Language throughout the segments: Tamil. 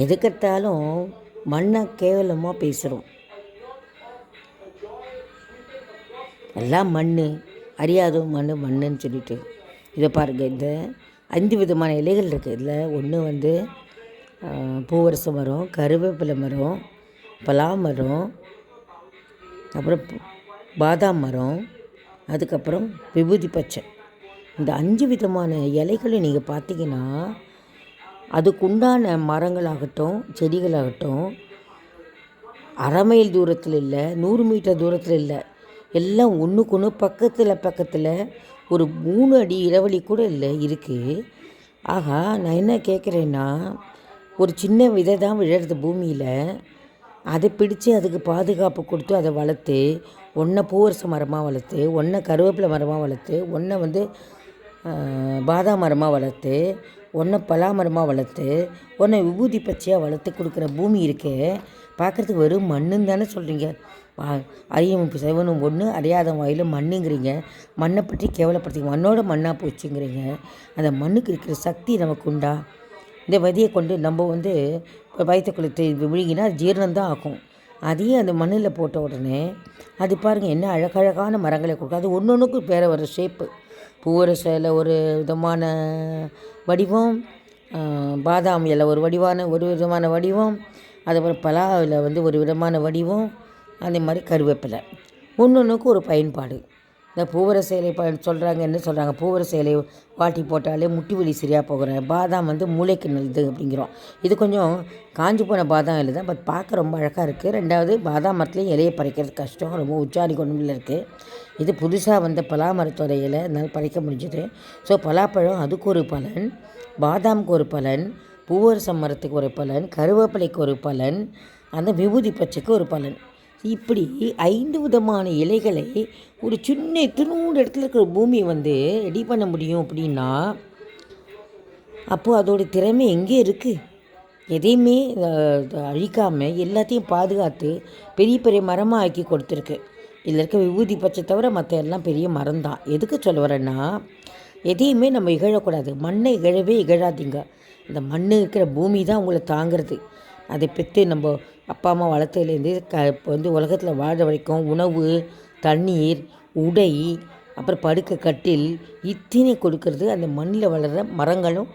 எதுக்கெடுத்தாலும் மண்ணை கேவலமாக பேசுகிறோம் எல்லாம் மண் அறியாதோ மண் மண்ணுன்னு சொல்லிட்டு. இதை பாருங்கள் இந்த அஞ்சு விதமான இலைகள் இருக்குது இதில் ஒன்று வந்து பூவரச மரம் கருவேப்பிலை மரம் பலா மரம் அப்புறம் பாதாம் மரம் அதுக்கப்புறம் விபூதி பச்சை. இந்த அஞ்சு விதமான இலைகளை நீங்கள் பார்த்தீங்கன்னா அதுக்குண்டான மரங்களாகட்டும் செடிகளாகட்டும் அரை மைல் தூரத்தில் இல்லை நூறு மீட்டர் தூரத்தில் இல்லை எல்லாம் ஒன்றுக்கு ஒன்று பக்கத்தில் பக்கத்தில் ஒரு மூணு அடி இடைவெளி கூட இல்லை இருக்குது ஆகா நான் என்ன கேட்குறேன்னா ஒரு சின்ன விதை தான் விழுறது பூமியில். அதை பிடித்து அதுக்கு பாதுகாப்பு கொடுத்து அதை வளர்த்து ஒன்றை பூவரச மரமாக வளர்த்து ஒன்றை கருவேப்பிலை மரமாக வளர்த்து ஒன்றை வந்து பாதாம் மரமாக வளர்த்து ஒன்றை பலா மரமாக வளர்த்து ஒன்றை விபூதி பச்சையாக வளர்த்து கொடுக்குற பூமி இருக்கே. பார்க்குறதுக்கு வெறும் மண்ணுன்னு தானே சொல்கிறீங்க அரியும் செவனும் ஒன்று அறியாத வாயில் மண்ணுங்கிறீங்க. மண்ணை பற்றி கேவலப்படுத்தி மண்ணோட மண்ணாக போச்சுங்கிறீங்க. அந்த மண்ணுக்கு இருக்கிற சக்தி நமக்கு உண்டா? இந்த விதையை கொண்டு நம்ம வந்து இப்போ வயிற்றுக்குள்ளே விழுங்கினா அது ஜீரணம்தான் ஆகும். அதையும் அந்த மண்ணில் போட்ட உடனே அது பாருங்கள் என்ன அழகழகான மரங்களை கொடுக்கும். அது ஒன்று ஒன்றுக்கும் வேறு ஒரு ஷேப்பு பூவரசில் ஒரு விதமான வடிவம் பாதாம் இலை ஒரு வடிவான ஒரு விதமான வடிவம் அதுக்கப்புறம் பலாவில் வந்து ஒரு விதமான வடிவம் அதே மாதிரி கருவேப்பிலை. ஒன்று ஒன்றுக்கு ஒரு பயன்பாடு. இந்த பூவர சேலை ப சொல்கிறாங்க என்ன சொல்கிறாங்க பூவர சேலை வாட்டி போட்டாலே முட்டி வலி சரியாக போகிறேன் பாதாம் வந்து மூளைக்கு நல்லது அப்படிங்கிறோம். இது கொஞ்சம் காஞ்சி போன பாதாம் இல்லை தான். பட் பார்க்க ரொம்ப அழகாக இருக்குது ரெண்டாவது பாதாம் மரத்துலேயும் இலையை பறிக்கிறது கஷ்டம். ரொம்ப உச்சாரி கொண்டு இருக்குது இது புதுசாக வந்த பலா மரத்தோட இலை. அதனால் பறிக்க முடிஞ்சுது. ஸோ பலாப்பழம் அதுக்கு ஒரு பலன் பாதாமுக்கு ஒரு பலன் பூவரசம் மரத்துக்கு ஒரு பலன் கருவேப்பிலைக்கு ஒரு பலன் அந்த விபூதி பச்சைக்கு ஒரு பலன். இப்படி ஐந்து விதமான இலைகளை ஒரு சின்ன திருநூறு இடத்துல இருக்கிற பூமியை வந்து ரெடி பண்ண முடியும் அப்படின்னா அப்போது அதோட திறமை எங்கே இருக்குது எதையுமே அழிக்காமல் எல்லாத்தையும் பாதுகாத்து பெரிய பெரிய மரமாக ஆக்கி கொடுத்துருக்கு. இதில் இருக்க விபூதி பச்சை தவிர மற்ற எல்லாம் பெரிய மரம் தான் எதுக்கு சொல்ல வரேன்னா எதையுமே நம்ம இகழக்கூடாது. மண்ணை இகழவே இகழாதீங்க. இந்த மண் இருக்கிற பூமி தான் உங்களை தாங்கிறது. அதை பெற்று நம்ம அப்பா அம்மா வளர்த்ததுலேருந்து க இப்போ வந்து உலகத்தில் வாழ வரைக்கும் உணவு தண்ணீர் உடை அப்புறம் படுக்க கட்டில் இத்தனை கொடுக்கறது அந்த மண்ணில் வளர்கிற மரங்களும்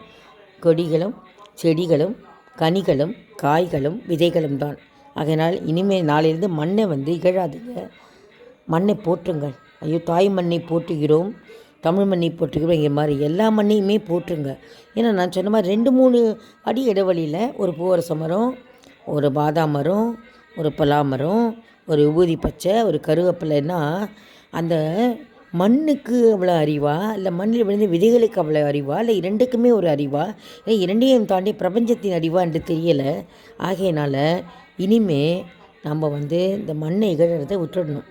கொடிகளும் செடிகளும் கனிகளும் காய்களும் விதைகளும் தான். அதனால் இனிமேல் நாளிலிருந்து மண்ணை வந்து இகழாதீங்க. மண்ணை போற்றுங்கள். ஐயோ தாய் மண்ணை போற்றுகிறோம் தமிழ் மண்ணை போட்டுக்கிறோம் மாதிரி எல்லா மண்ணையுமே போற்றுங்க. ஏன்னா நான் சொன்ன மாதிரி ரெண்டு மூணு அடி இடைவெளியில் ஒரு பூவரச மரம் ஒரு பாதாம் மரம் ஒரு பலா மரம் ஒரு விபூதி பச்சை ஒரு கருவேப்பிலைன்னா அந்த மண்ணுக்கு அவ்வளோ அறிவா? இல்லை மண்ணில் விழுந்த விதைகளுக்கு அவ்வளோ அறிவா? இல்லை இரண்டுக்குமே ஒரு அறிவா? இல்லை இரண்டையும் தாண்டி பிரபஞ்சத்தின் அறிவா என்று தெரியலை. ஆகையினால இனிமே நம்ம வந்து இந்த மண்ணை இகழறதை விட்டுடணும்.